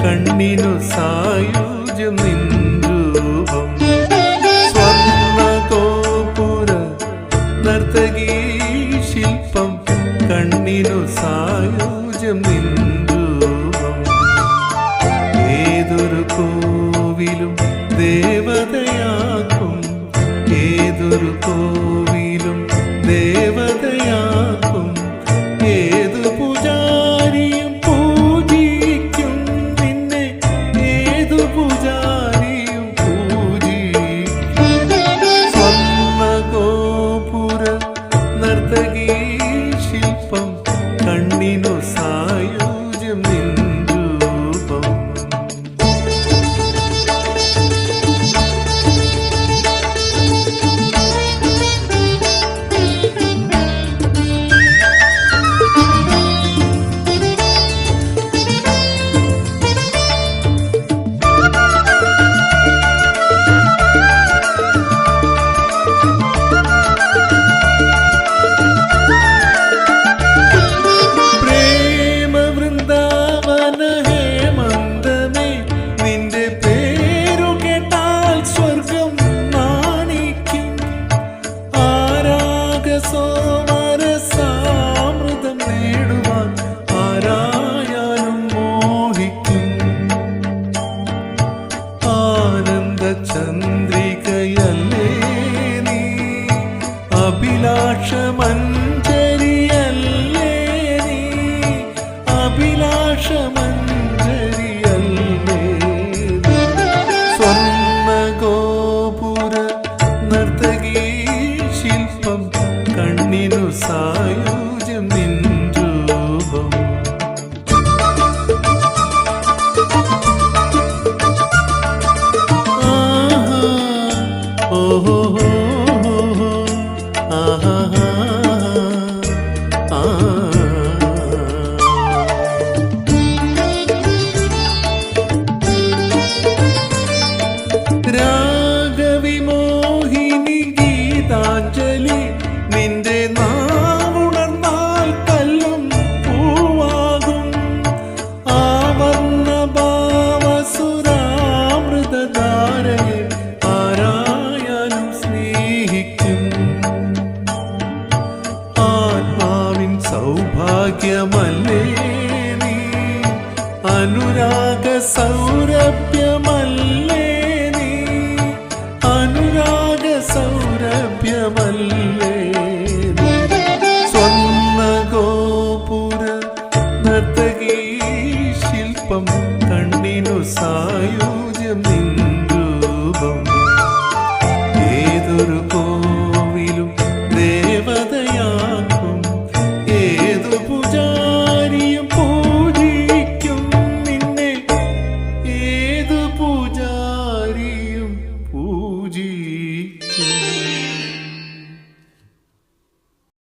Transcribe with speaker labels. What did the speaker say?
Speaker 1: കണ്ണിനു സായുജ്യം നിൻരൂപം സ്വർണ കോപുര നർത്തകീ ശില്പം കണ്ണിനു സായുജ്യം നിൻരൂപം ഏതൊരു കോവിലും ദേവതയാക്കും ഏതൊരു കോവിലും കണ്ണിനു ചന്ദ്രികയല്ലേ നീ അഭിലാഷമഞ്ജരിയല്ലേ നീ അഭിലാഷമഞ്ജരിയല്ലേ? സ്വർണ ഗോപുര നർത്തകീ ശില്പം കണ്ണിനു സായോജ്യം അനുരാഗ സൗരഭ്യമല്ലേ നീ? അനുരാഗ സൗരഭ്യമല്ല